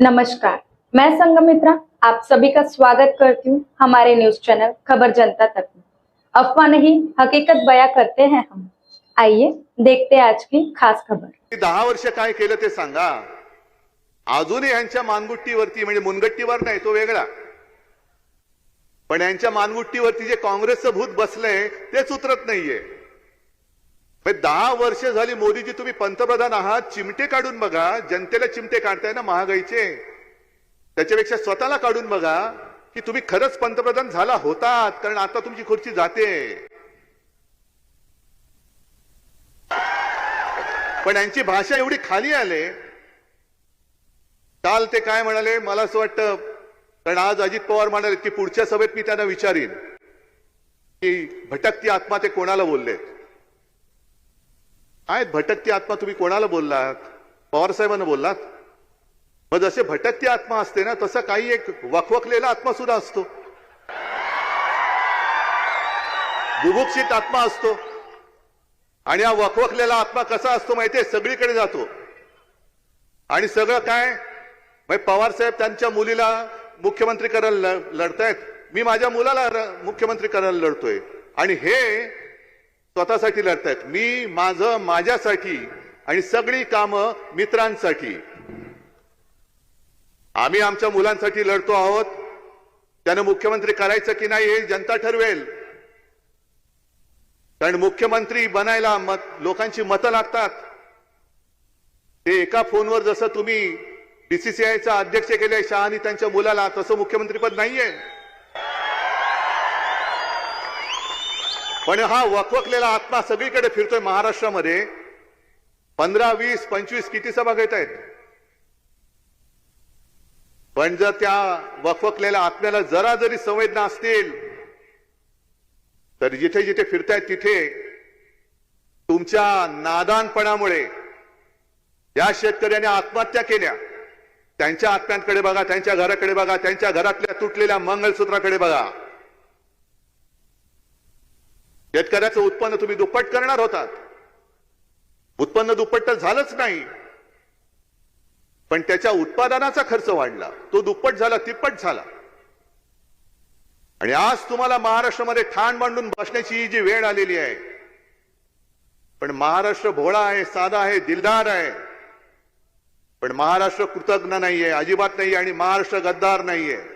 नमस्कार. मैं संगमित्रा आप सभी का स्वागत करती हूँ हमारे न्यूज चैनल खबर जनता तक में। अफवाह नहीं हकीकत बया करते हैं हम। आइए देखते आज की खास खबर। दहा वर्ष काय केलं ते सांगा. अजूनही यांच्या मानगुट्टीवरती म्हणजे मुनगट्टीवर नाही तो वेगळा. पण यांच्या मानगुट्टीवरती जे काँग्रेसचं भूत बसलंय तेच उतरत नाहीये. दहा वर्ष झाली मोदीजी तुम्ही पंतप्रधान आहात चिमटे काढून बघा. जनतेला चिमटे काढताय ना महागाईचे. त्याच्यापेक्षा स्वतःला काढून बघा की तुम्ही खरंच पंतप्रधान झाला होतात कारण आता तुमची खुर्ची जाते. पण यांची भाषा एवढी खाली आले. काल ते काय म्हणाले मला असं वाटतं कारण आज अजित पवार म्हणाले की पुढच्या सभेत मी त्यांना विचारीन. की भटकती आत्मा ते कोणाला बोललेत? आहेत भटकती आत्मा तुम्ही कोणाला बोललात? पवारसाहेबांना बोललात? मग जसे भटकती आत्मा असते ना तसा काही एक वखवखलेला आत्मा सुद्धा असतो. बुभुक्षित आत्मा असतो. आणि हा वखवखलेला आत्मा कसा असतो माहितीये? सगळीकडे जातो. आणि सगळं काय? म्हणजे पवार साहेब त्यांच्या मुलीला मुख्यमंत्री करायला ल- लढतायत. मी माझ्या मुलाला मुख्यमंत्री करायला लढतोय. आणि हे स्वतःसाठी लढतायत. मी माझं माझ्यासाठी आणि सगळी कामं मित्रांसाठी. आम्ही आमच्या मुलांसाठी लढतो आहोत. त्यानं मुख्यमंत्री करायचं की नाही हे जनता ठरवेल. कारण मुख्यमंत्री बनायला मत लोकांची मतं लागतात. ते एका फोनवर जसं तुम्ही बीसीसीआयचा अध्यक्ष केले शहानी त्यांच्या मुलाला तसं मुख्यमंत्रीपद नाहीये. पण हा वकवकलेला आत्मा सगळीकडे फिरतोय महाराष्ट्रामध्ये. पंधरा वीस पंचवीस किती सभा घेत आहेत? पण जर त्या वकवकलेल्या आत्म्याला जरा जरी संवेदना असतील तर जिथे जिथे फिरतायत तिथे तुमच्या नादानपणामुळे या शेतकऱ्याने आत्महत्या केल्या. त्यांच्या आत्म्यांकडे बघा त्यांच्या घराकडे बघा त्यांच्या घरातल्या तुटलेल्या मंगलसूत्राकडे बघा. शेतकऱ्याचं उत्पन्न तुम्ही दुप्पट करणार होतात. उत्पन्न दुप्पट तर झालंच नाही. पण त्याच्या उत्पादनाचा खर्च वाढला. तो दुप्पट झाला तिप्पट झाला. आणि आज तुम्हाला महाराष्ट्रामध्ये ठाण मांडून बसण्याची जी वेळ आलेली आहे पण महाराष्ट्र भोळा आहे साधा आहे दिलदार आहे. पण महाराष्ट्र कृतज्ञ नाहीये अजिबात नाहीये आणि महाराष्ट्र गद्दार नाहीये.